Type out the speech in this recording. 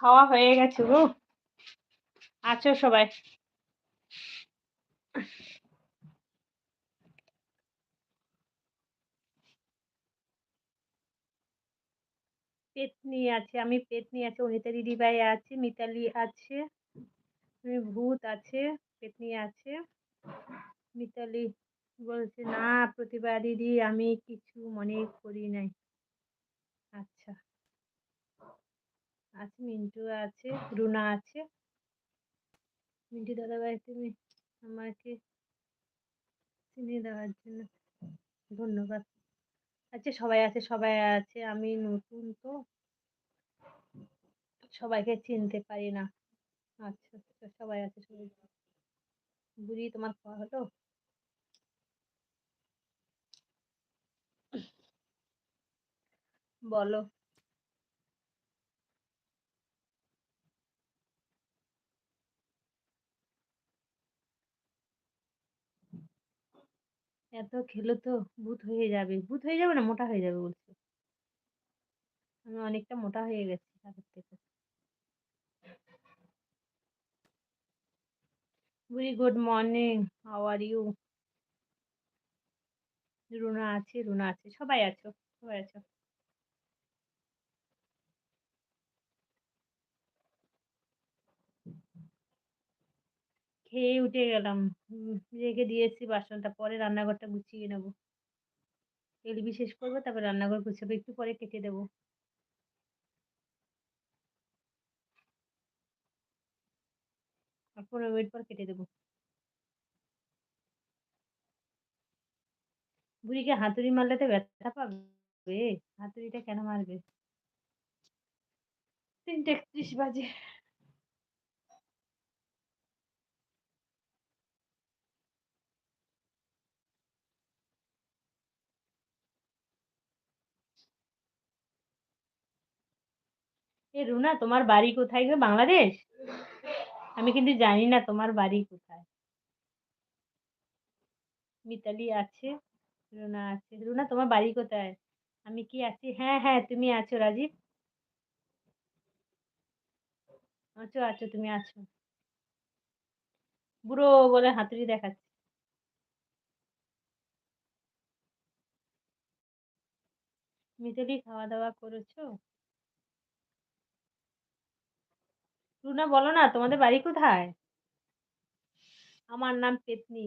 খাওয়া হয়ে গেছে গো। আছো সবাই? পেতনি আছে, আমি পেতনি আছে অনিতা দিদিভাই আছে, মিতালি আছে ভূত আছে, পেতনি আছে। মিতালি বলছে, না প্রতিভা দিদি আমি কিছু মনে করি নাই। আচ্ছা। আছে, মিন্টু আছে, রুনা আছে। মিন্টু দাদা দাদাভাই তুমি আমাকে চিনিয়ে দেওয়ার জন্য ধন্যবাদ। আচ্ছা সবাই আছে সবাই আছে, আমি নতুন তো। সবাইকে চিনতে পারি না। আচ্ছা আচ্ছা সবাই আছে, সবাই। বুড়ি, তোমার খাওয়া হলো? বলো। এত খেলো তো ভূত হয়ে যাবে। ভূত হয়ে যাবে না, মোটা হয়ে যাবে বলছে। আমি অনেকটা মোটা হয়ে গেছি আগের থেকে। Very good morning how are you Runa আছে রুনা আছে, সবাই আছো সবাই আছো। খেয়ে উঠে গেলাম। রেখে দিয়েছি বাসনটা, পরে রান্নাঘরটা গুছিয়ে নেব। এলবি শেষ করব, তারপর রান্নাঘর গুছাবো, একটু পরে কেটে দেবো। পনেরো মিনিট পর কেটে দেবো। বুড়িকে হাতুড়ি মারলে তো ব্যথা পাবে। হাতুড়িটা কেন মারবে? তিনটে একত্রিশ বাজে। এ রুনা, তোমার বাড়ি কোথায় গো? বাংলাদেশ? আমি কিন্তু জানি না তোমার বাড়ি কোথায়। মিতালি আছে, রুনা আছে। রুনা, তোমার বাড়ি কোথায়? আমি কি আছি? হ্যাঁ হ্যাঁ তুমি আছো রাজীব। আছো আছো, তুমি আছো। বুড়ো বলে হাতুড়ি দেখাচ্ছে। মিতালি, খাওয়া দাওয়া করেছ? রুনা বলো না তোমাদের বাড়ি কোথায়? আমার নাম পেতনি।